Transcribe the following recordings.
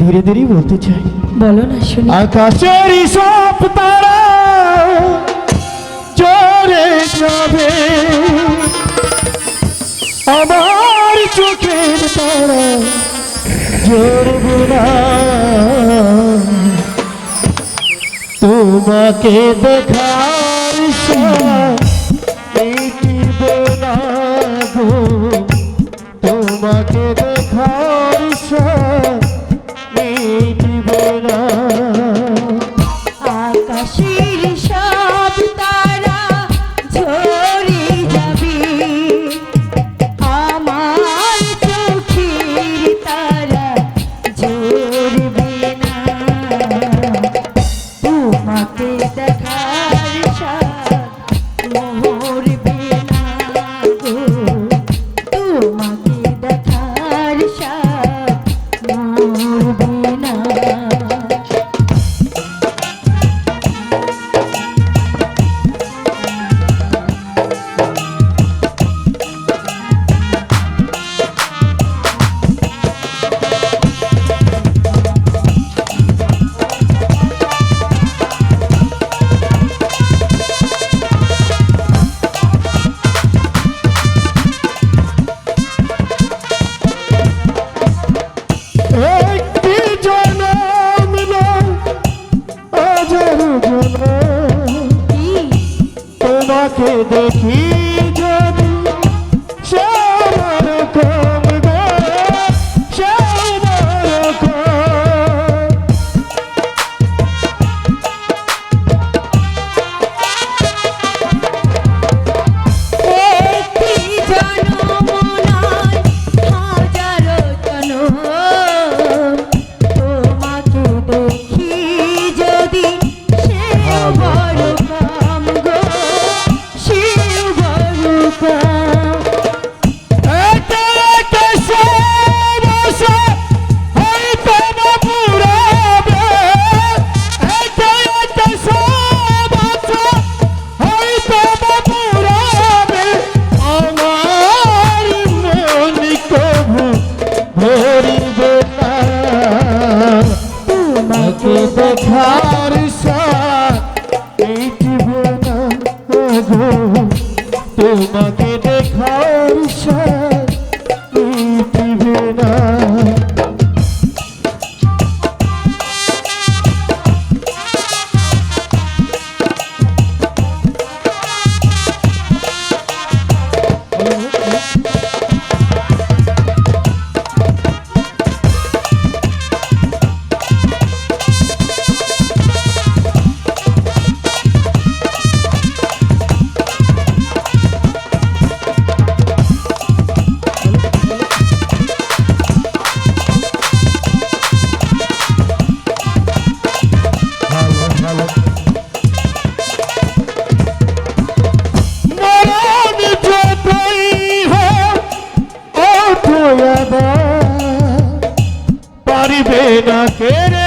ধীরে ধীরে বলতে চাই। বলো না শুনি। আকাশের সব তারা চলে যাবে আমার চোখের তারা জোরব না তোমাকে দেখার সময় তোমাকে দেখার সাথ কোথায় Quiere.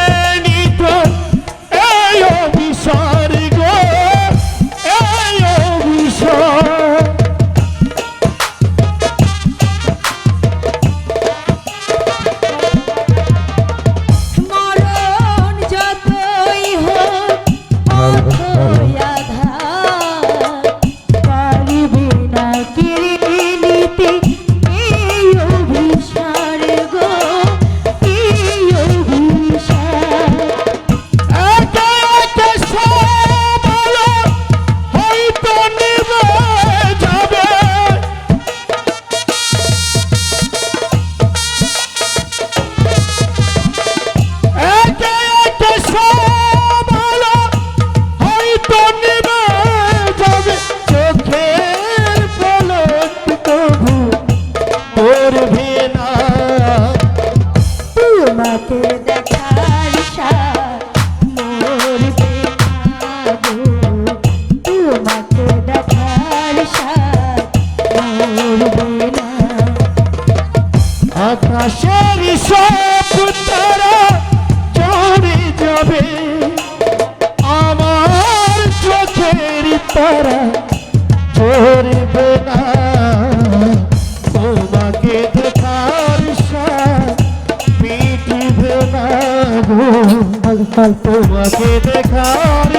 আকাশের সব তারা চড়ে যাবে। আমার চোখের তারা চড়বে না। তোমাকে দেখার পিটবে না তোমাকে দেখার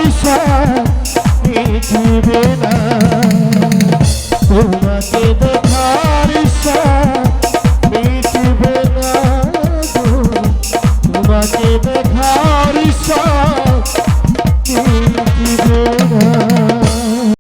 পিটবে না। তোমাকে দেখার সা